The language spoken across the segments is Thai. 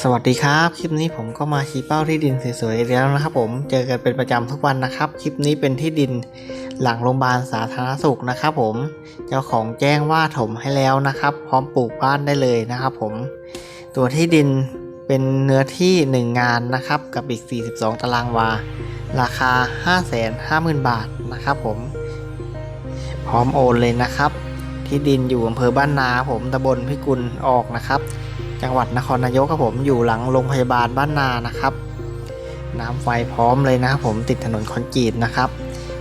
สวัสดีครับ คลิปนี้ผมก็มาชี้เป้าที่ดินสวยๆแล้วนะครับผมเจอกันเป็นประจำทุกวันนะครับ คลิปนี้เป็นที่ดินหลังโรงพยาบาลสาธารณสุขนะครับผมเจ้าของแจ้งว่าถมให้แล้วนะครับ พร้อมปลูกบ้านได้เลยนะครับผมตัวที่ดินเป็นเนื้อที่ 1 งานนะครับกับอีก 42 ตารางวา ราคา 550,000 บาทนะครับผมพร้อมโอนเลยนะครับ ที่ดินอยู่อำเภอบ้านนาผมตำบลพิกุลออกนะครับ จังหวัดนครนายกครับผมอยู่หลังโรงพยาบาลบ้านนานะครับ น้ำไฟพร้อมเลยนะครับผมติดถนนคอนกรีตนะครับ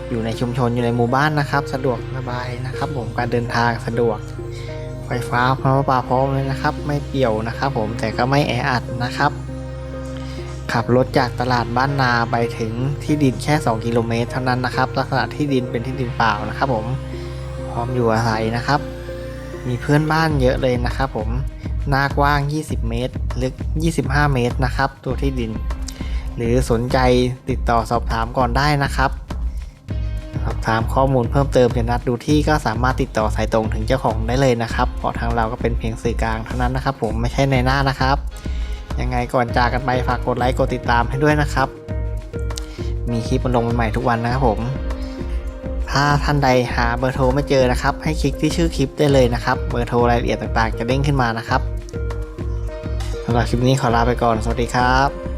อยู่ในชุมชนอยู่ในหมู่บ้านนะครับ สะดวกสบายนะครับ ผมการเดินทางสะดวก ไฟฟ้าพร้อมปลาพร้อมเลยนะครับ ไม่เปี่ยวนะครับ ผมแต่ก็ไม่แออัดนะครับ ขับรถจากตลาดบ้านนาไปถึงที่ดินแค่ 2 กิโลเมตรเท่านั้นนะครับ ลักษณะที่ดินเป็นที่ดินเปล่านะครับ ผมพร้อมอยู่อาศัยนะครับ มีเพื่อนบ้านเยอะเลยนะครับผม หน้ากว้าง 20 เมตร ลึก 25 เมตรนะครับ ตัวที่ดิน หรือสนใจติดต่อสอบถามก่อนได้นะครับ สอบถามข้อมูลเพิ่มเติมจะนัดดูที่ก็สามารถติดต่อสายตรงถึงเจ้าของได้เลยนะครับ เพราะทางเราก็เป็นเพียงสื่อกลางเท่านั้นนะครับ ผมไม่ใช่ในหน้านะครับ ยังไงก่อนจากกันไปฝากกดไลค์กดติดตามให้ด้วยนะครับ มีคลิปลงใหม่ทุกวันนะครับผม ถ้าท่านใดหาเบอร์โทรไม่เจอนะครับ ให้คลิกที่ชื่อคลิปได้เลยนะครับ เบอร์โทรรายละเอียดต่างๆ จะเด้งขึ้นมานะครับสำหรับคลิปนี้ขอลาไปก่อน สวัสดีครับ